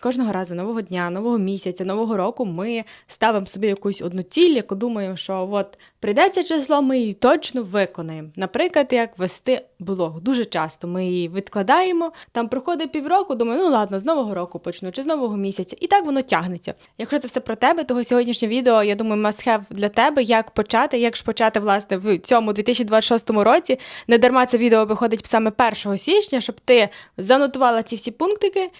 Кожного разу нового дня, нового місяця, нового року ми ставимо собі якусь одну ціль, яку думаємо, що от прийдеться число, ми її точно виконаємо. Наприклад, як вести блог. Дуже часто ми її відкладаємо. Там проходить півроку, думаю, ну ладно, з нового року почну чи з нового місяця. І так воно тягнеться. Якщо це все про тебе, того сьогоднішнє відео, я думаю, must have для тебе, як почати, як ж почати власне в цьому 2026 році. Не дарма це відео виходить саме 1 січня, щоб ти занотувала ці всі пунктики.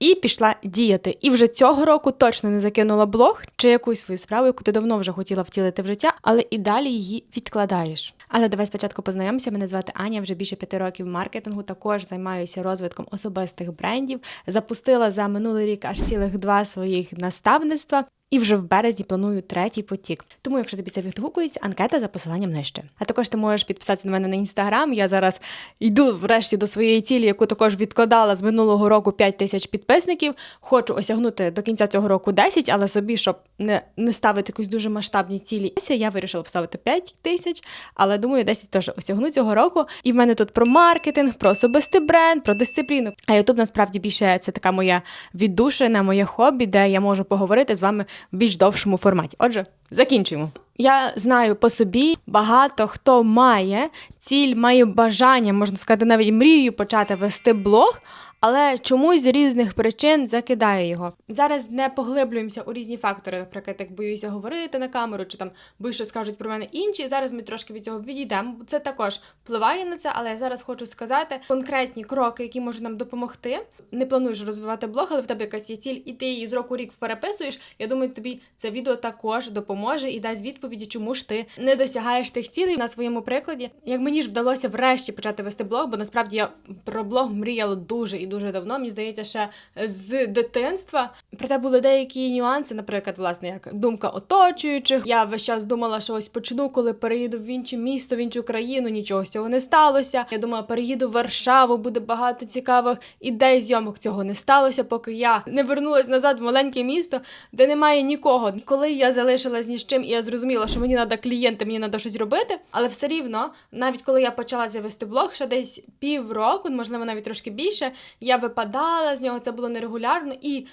І пішла діяти. І вже цього року точно не закинула блог чи якусь свою справу, яку ти давно вже хотіла втілити в життя, але і далі її відкладаєш. Але давай спочатку познайомся. Мене звати Аня, вже більше п'яти років маркетингу. Також займаюся розвитком особистих брендів. Запустила за минулий рік аж цілих два своїх наставництва. І вже в березні планую третій потік. Тому, якщо тобі це відгукується, анкета за посиланням нижче. А також ти можеш підписатися на мене на інстаграм. Я зараз йду врешті до своєї цілі, яку також відкладала з минулого року 5 тисяч підписників. Хочу осягнути до кінця цього року 10, але собі, щоб не, не ставити якісь дуже масштабні цілі, я вирішила поставити 5 тисяч, але думаю, 10 теж осягну цього року. І в мене тут про маркетинг, про особистий бренд, про дисципліну. А Ютуб насправді більше це така моя віддушина, моє хобі, де я можу поговорити з вами в більш довшому форматі. Отже, закінчуємо. Я знаю по собі, багато хто має ціль, має бажання, можна сказати, навіть мрію почати вести блог, але чомусь з різних причин закидає його. Зараз не поглиблюємося у різні фактори, наприклад, як боюся говорити на камеру, чи там боюсь, що скажуть про мене інші. Зараз ми трошки від цього відійдемо. Це також впливає на це, але я зараз хочу сказати конкретні кроки, які можуть нам допомогти. Не плануєш розвивати блог, але в тебе якась є ціль, і ти її з року рік переписуєш. Я думаю, тобі це відео також допоможе і дасть відповіді, чому ж ти не досягаєш тих цілей на своєму прикладі. Як мені ж вдалося врешті почати вести блог, бо насправді я про блог мріяла дуже і дуже давно. Мені здається, ще з дитинства. Проте були деякі нюанси, наприклад, власне, як думка оточуючих. Я весь час думала, що ось почну, коли переїду в інше місто, в іншу країну. Нічого з цього не сталося. Я думала, переїду в Варшаву, буде багато цікавих ідей зйомок. Цього не сталося, поки я не вернулась назад в маленьке місто, де немає нікого. Коли я залишилась ні з чим, і я зрозуміла, що мені треба клієнти, мені треба щось робити. Але все рівно, навіть коли я почала завести блог, ще десь півроку, можливо, навіть трошки більше, я випадала з нього, це було нерегулярно і.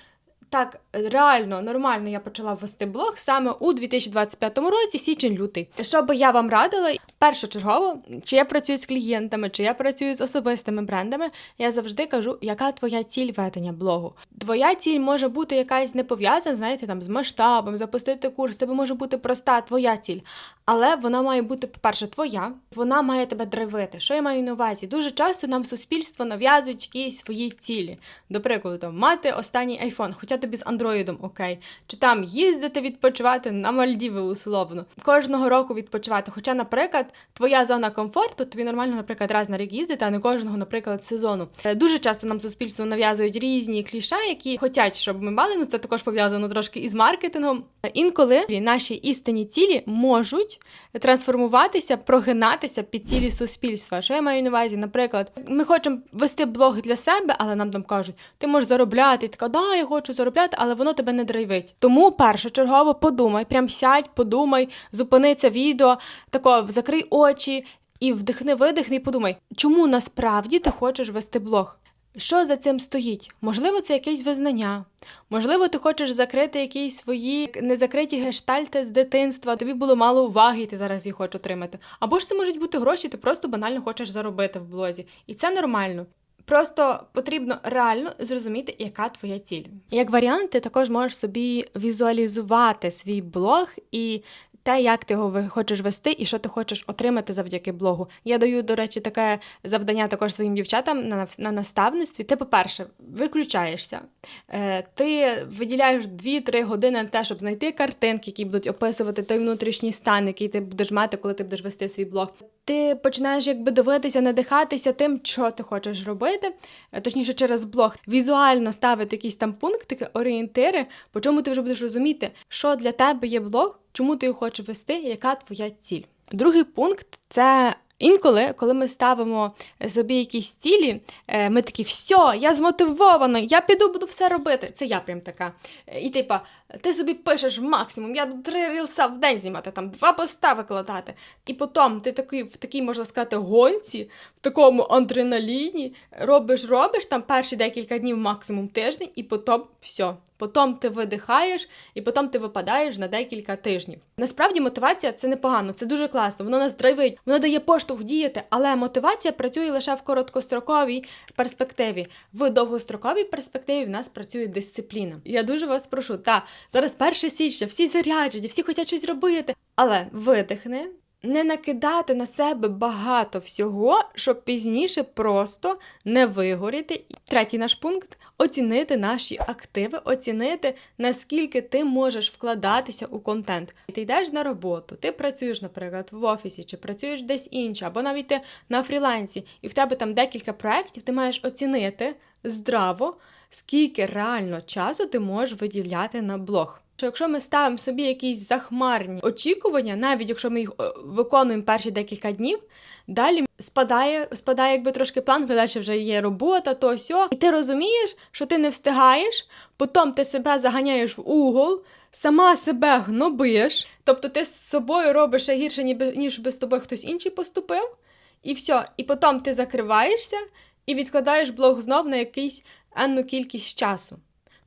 Так, реально, нормально я почала вести блог саме у 2025 році, січень-лютий. Що би я вам радила, першочергово, чи я працюю з клієнтами, чи я працюю з особистими брендами, я завжди кажу, яка твоя ціль ведення блогу. Твоя ціль може бути якась не пов'язана, знаєте, там з масштабом, запустити курс, тебе може бути проста твоя ціль. Але вона має бути, по-перше, твоя, вона має тебе драйвити. Що я маю на увазі? Дуже часто нам суспільство нав'язують якісь свої цілі. До прикладу, там, мати останній айфон, хоча тобі з андроїдом окей, чи там їздити відпочивати на Мальдіви условно. Кожного року відпочивати. Хоча, наприклад, твоя зона комфорту, тобі нормально, наприклад, раз на рік їздити, а не кожного, наприклад, сезону. Е, Дуже часто нам суспільство нав'язують різні кліше, які хочуть, щоб ми мали. Ну це також пов'язано трошки із маркетингом. Е, Інколи наші істинні цілі можуть трансформуватися, прогинатися під цілі суспільства. Що я маю на увазі? Наприклад, ми хочемо вести блог для себе, але нам там кажуть, ти можеш заробляти. Така, да, я хочу заробляти, але воно тебе не драйвить. Тому першочергово подумай, прям сядь, подумай, зупини це відео, тако закрий очі і вдихни, видихни, і подумай, чому насправді ти хочеш вести блог? Що за цим стоїть? Можливо, це якесь визнання. Можливо, ти хочеш закрити якісь свої незакриті гештальти з дитинства, тобі було мало уваги, і ти зараз їх хочеш отримати. Або ж це можуть бути гроші, ти просто банально хочеш заробити в блозі. І це нормально. Просто потрібно реально зрозуміти, яка твоя ціль. Як варіант, ти також можеш собі візуалізувати свій блог і те, як ти його хочеш вести і що ти хочеш отримати завдяки блогу. Я даю, до речі, таке завдання також своїм дівчатам на, на наставництві. Ти, по-перше, виключаєшся, е, ти виділяєш 2-3 години на те, щоб знайти картинки, які будуть описувати той внутрішній стан, який ти будеш мати, коли ти будеш вести свій блог. Ти починаєш якби дивитися, надихатися тим, що ти хочеш робити, е, точніше через блог, візуально ставити якісь там пунктики, орієнтири, по чому ти вже будеш розуміти, що для тебе є блог, чому ти його хочеш вести, яка твоя ціль. Другий пункт це Інколи, коли ми ставимо собі якісь цілі, е, ми такі, все, я змотивована, я піду, буду все робити. Це я прям така. Е, І типа, ти собі пишеш максимум, я три рілса в день знімати, там два поста викладати. І потім ти такий, в такій, можна сказати, гонці, в такому адреналіні, робиш, робиш там перші декілька днів, максимум тиждень, і потім все. Потім ти видихаєш, і потім ти випадаєш на декілька тижнів. Насправді мотивація це непогано, це дуже класно. Воно нас драйвить, воно дає поштовх діяти, але мотивація працює лише в короткостроковій перспективі. В довгостроковій перспективі в нас працює дисципліна. Я дуже вас прошу, та зараз 1 січня, всі заряджені, всі хочуть щось робити, але видихни. Не накидати на себе багато всього, щоб пізніше просто не вигоріти. І Третій наш пункт оцінити наші активи, оцінити, наскільки ти можеш вкладатися у контент. Ти йдеш на роботу, ти працюєш, наприклад, в офісі, чи працюєш десь інше, або навіть ти на фрілансі, і в тебе там декілька проєктів, ти маєш оцінити здраво, скільки реально часу ти можеш виділяти на блог. Що якщо ми ставимо собі якісь захмарні очікування, навіть якщо ми їх е, виконуємо перші декілька днів, далі спадає, спадає якби трошки план, бо далі вже є робота, то сьо. І ти розумієш, що ти не встигаєш, потім ти себе заганяєш в угол, сама себе гнобиш, тобто ти з собою робиш ще гірше, ніж би з тобою хтось інший поступив, і все. І потім ти закриваєшся і відкладаєш блог знов на якийсь енну кількість часу.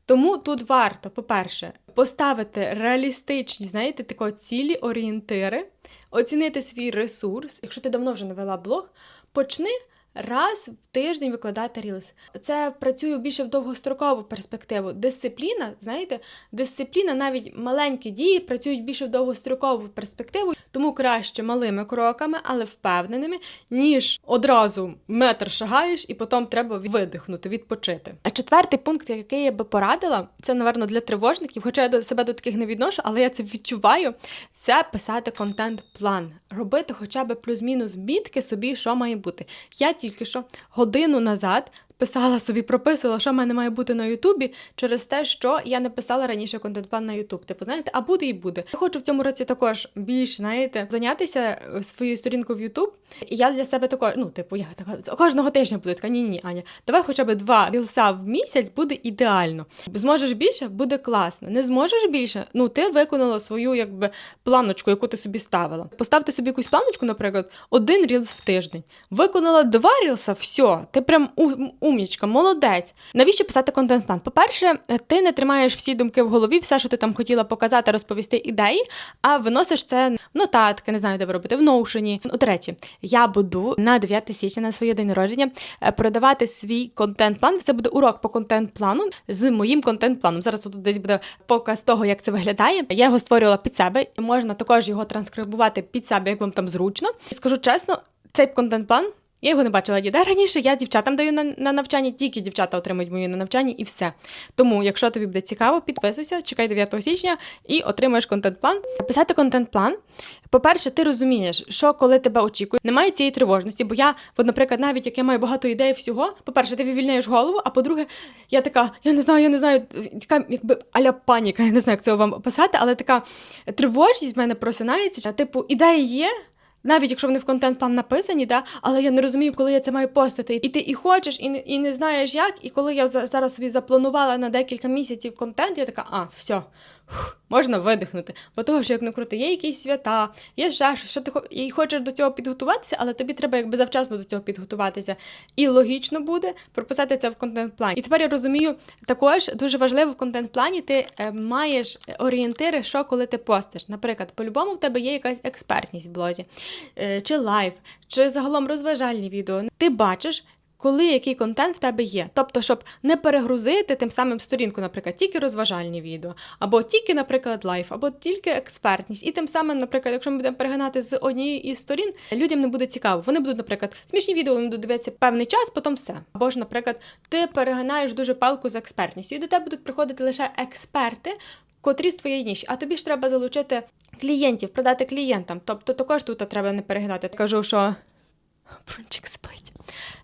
Тому тут варто, по-перше, поставити реалістичні, знаєте, тако цілі, орієнтири, оцінити свій ресурс. Якщо ти давно вже не вела блог, почни раз в тиждень викладати рілс. Це працює більше в довгострокову перспективу. Дисципліна, знаєте, дисципліна, навіть маленькі дії працюють більше в довгострокову перспективу, тому краще малими кроками, але впевненими, ніж одразу метр шагаєш і потім треба видихнути, відпочити. А четвертий пункт, який я би порадила, це, напевно, для тривожників, хоча я до себе до таких не відношу, але я це відчуваю. Це писати контент-план, робити хоча б плюс-мінус бітки собі, що має бути. Я тільки що годину назад. Писала собі, прописувала, що в мене має бути на Ютубі через те, що я не писала раніше контент-план на Ютуб. Типу, знаєте, а буде і буде. Я хочу в цьому році також більш, знаєте, зайнятися е, своєю сторінкою в Ютуб. І я для себе також, ну, типу, я така кожного тижня буду така, ні, ні, Аня, давай хоча б два рілса в місяць буде ідеально. Зможеш більше, буде класно. Не зможеш більше, ну ти виконала свою якби планочку, яку ти собі ставила. Поставте собі якусь планочку, наприклад, один рілс в тиждень. Виконала два рілса, все, ти прям у- умнічка, молодець. Навіщо писати контент-план? По-перше, ти не тримаєш всі думки в голові, все, що ти там хотіла показати, розповісти ідеї, а виносиш це в нотатки, не знаю, де ви робите, в ноушені. До речі, я буду на 9 січня на своє день народження е, продавати свій контент-план. Це буде урок по контент-плану з моїм контент-планом. Зараз тут десь буде показ того, як це виглядає. Я його створювала під себе, і можна також його транскрибувати під себе, як вам там зручно. Скажу чесно, цей контент-план. Я його не бачила ніде раніше. Я дівчатам даю на, на навчання, тільки дівчата отримують мою на навчання і все. Тому, якщо тобі буде цікаво, підписуйся, чекай 9 січня і отримаєш контент-план. Писати контент-план. По-перше, ти розумієш, що коли тебе очікує, немає цієї тривожності. Бо я, от, наприклад, навіть як я маю багато ідей всього, по-перше, ти вивільняєш голову, а по-друге, я така, я не знаю, я не знаю, така якби аля паніка, я не знаю, як це вам описати, але така тривожність в мене просинається. Типу, ідеї є. Навіть якщо вони в контент-план написані, да, але я не розумію, коли я це маю постати. І ти і хочеш, і не, і не знаєш як. І коли я за- зараз собі запланувала на декілька місяців контент, я така, а, все, можна видихнути. Бо того, що як не крути, є якісь свята, є ще щось, що ти і хочеш до цього підготуватися, але тобі треба якби завчасно до цього підготуватися. І логічно буде прописати це в контент-плані. І тепер я розумію, також дуже важливо в контент-плані ти е, маєш орієнтири, що коли ти постиш. Наприклад, по-любому в тебе є якась експертність в блозі, е, чи лайв, чи загалом розважальні відео. Ти бачиш. Коли який контент в тебе є, тобто, щоб не перегрузити тим самим сторінку, наприклад, тільки розважальні відео, або тільки, наприклад, лайф, або тільки експертність, і тим самим, наприклад, якщо ми будемо перегинати з однієї із сторін, людям не буде цікаво. Вони будуть, наприклад, смішні відео вони будуть дивитися певний час, потім все. Або ж, наприклад, ти перегинаєш дуже палку з експертністю, і до тебе будуть приходити лише експерти. Котрі з твоєї ніші, а тобі ж треба залучити клієнтів, продати клієнтам. Тобто також тут треба не перегинати. Кажу, що Брончик спить.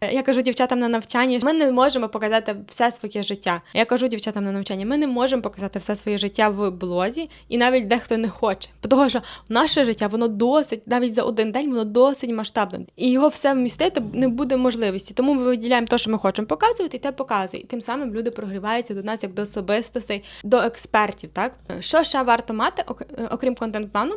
Е, Я кажу дівчатам на навчанні, ми не можемо показати все своє життя. Я кажу дівчатам на навчанні, ми не можемо показати все своє життя в блозі, і навіть дехто не хоче. Тому що наше життя воно досить, навіть за один день воно досить масштабне. І його все вмістити не буде можливості. Тому ми виділяємо те, що ми хочемо показувати, і те показує. І тим самим люди прогріваються до нас як до особистостей, до експертів. Так що ще варто мати, е, окрім контент-плану,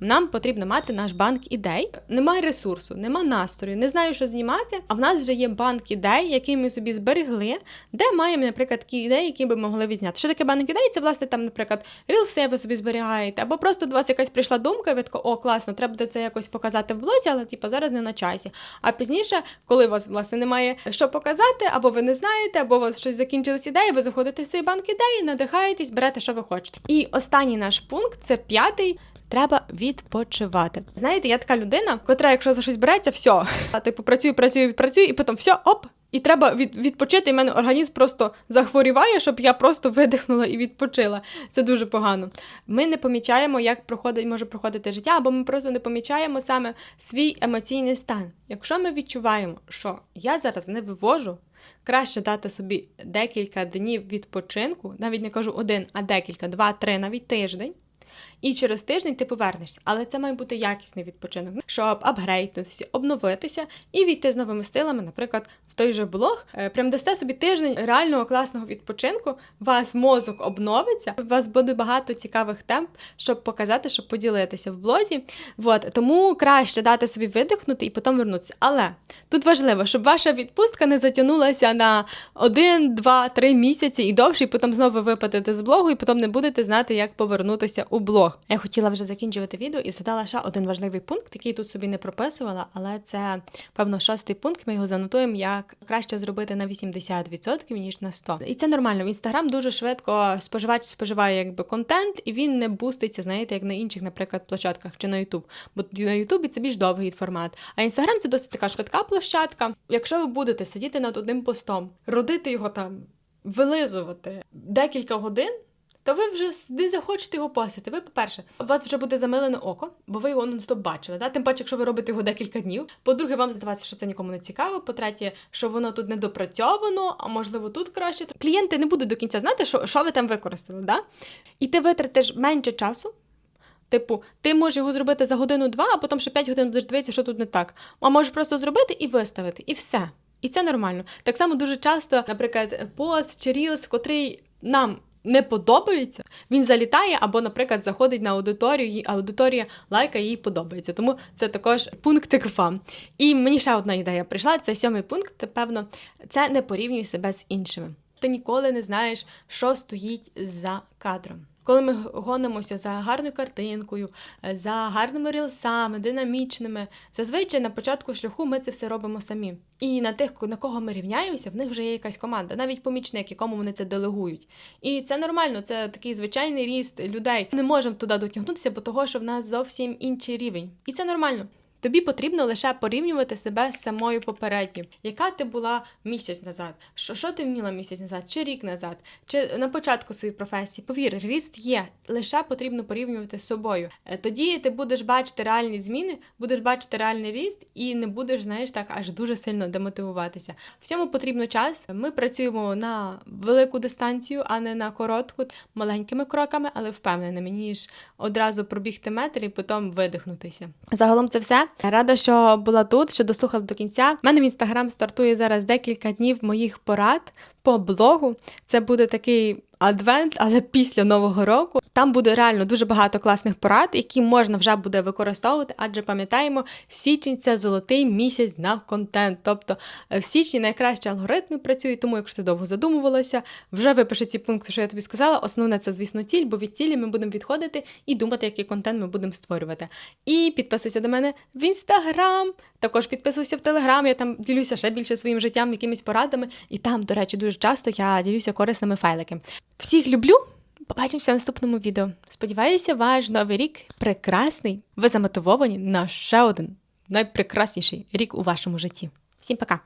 нам потрібно мати наш банк ідей. Немає ресурсу, нема настрою, не знаю, що знімати. А в нас вже є банк ідей, які ми собі зберегли, де маємо, наприклад, такі ідеї, які би могли відзняти. Що таке банк ідей? Це власне там, наприклад, рілси ви собі зберігаєте, або просто до вас якась прийшла думка, і ви тако, о, класно, треба буде це якось показати в блозі, але типу, зараз не на часі. А пізніше, коли у вас власне немає що показати, або ви не знаєте, або у вас щось закінчились ідеї, ви заходите в цей банк ідей, надихаєтесь, берете, що ви хочете. І останній наш пункт це п'ятий. Треба відпочивати. Знаєте, я така людина, котра, якщо за щось береться, все. Типу, працюю, працюю, працюю, і потім все, оп. І треба від, відпочити, і в мене організм просто захворіває, щоб я просто видихнула і відпочила. Це дуже погано. Ми не помічаємо, як проходить, може проходити життя, або ми просто не помічаємо саме свій емоційний стан. Якщо ми відчуваємо, що я зараз не вивожу, краще дати собі декілька днів відпочинку, навіть не кажу один, а декілька, два, три, навіть тиждень. І через тиждень ти повернешся, але це має бути якісний відпочинок, щоб апгрейдитися, обновитися і війти з новими стилами, наприклад, в той же блог. Е, Прям дасте собі тиждень реального класного відпочинку, вас мозок обновиться, у вас буде багато цікавих тем, щоб показати, щоб поділитися в блозі. Вот. Тому краще дати собі видихнути і потім вернутися. Але тут важливо, щоб ваша відпустка не затягнулася на один, два, три місяці і довше, і потім знову випадете з блогу, і потім не будете знати, як повернутися у блог. Я хотіла вже закінчувати відео і задала ще один важливий пункт, який тут собі не прописувала, але це певно шостий пункт. Ми його занотуємо, як краще зробити на 80% ніж на 100%. І це нормально. В інстаграм дуже швидко споживач споживає якби контент, і він не буститься, знаєте, як на інших, наприклад, площадках чи на Ютуб. Бо на Ютубі це більш довгий формат. А інстаграм це досить така швидка площадка. Якщо ви будете сидіти над одним постом, родити його там, вилизувати декілька годин. То ви вже не захочете його постити. Ви, по-перше, у вас вже буде замилене око, бо ви його нон-стоп бачили. Да? Тим паче, якщо ви робите його декілька днів. По-друге, вам здавається, що це нікому не цікаво. По-третє, що воно тут недопрацьовано, а можливо тут краще. Клієнти не будуть до кінця знати, що, що ви там використали. Да? І ти витратиш менше часу. Типу, ти можеш його зробити за годину-два, а потім ще 5 годин будеш дивитися, що тут не так. А можеш просто зробити і виставити, і все. І це нормально. Так само дуже часто, наприклад, пост чи рілс, котрий нам не подобається, він залітає або, наприклад, заходить на аудиторію, і аудиторія лайкає, їй подобається. Тому це також пунктик вам. І мені ще одна ідея прийшла. Це сьомий пункт. Певно, це не порівнюй себе з іншими. Ти ніколи не знаєш, що стоїть за кадром. Коли ми гонимося за гарною картинкою, е, за гарними рілсами, динамічними, зазвичай на початку шляху ми це все робимо самі. І на тих, на кого ми рівняємося, в них вже є якась команда, навіть помічник, якому вони це делегують. І це нормально, це такий звичайний ріст людей. Не можемо туди дотягнутися, бо того, що в нас зовсім інший рівень. І це нормально. Тобі потрібно лише порівнювати себе з самою попередньою. Яка ти була місяць назад? Що, що ти вміла місяць назад, чи рік назад, чи на початку своєї професії? Повір, ріст є. Лише потрібно порівнювати з собою. Е, Тоді ти будеш бачити реальні зміни, будеш бачити реальний ріст і не будеш, знаєш, так аж дуже сильно демотивуватися. Всьому потрібно час. Ми працюємо на велику дистанцію, а не на коротку, маленькими кроками, але впевненими, ніж одразу пробігти метр і потім видихнутися. Загалом це все. Рада, що була тут, що дослухала до кінця. У мене в інстаграм стартує зараз декілька днів моїх порад по блогу. Це буде такий адвент, але після нового року. Там буде реально дуже багато класних порад, які можна вже буде використовувати, адже пам'ятаємо, січень це золотий місяць на контент. Тобто е, в січні найкращі алгоритми працюють, тому якщо ти довго задумувалася, вже випиши ці пункти, що я тобі сказала. Основне це, звісно, ціль, бо від цілі ми будемо відходити і думати, який контент ми будемо створювати. І підписуйся до мене в інстаграм. Також підписуйся в Телеграм, я там ділюся ще більше своїм життям, якимись порадами. І там, до речі, дуже часто я ділюся корисними файликами. Всіх люблю! Побачимося в наступному відео. Сподіваюся, ваш новий рік прекрасний. Ви замотивовані на ще один найпрекрасніший рік у вашому житті. Всім пока!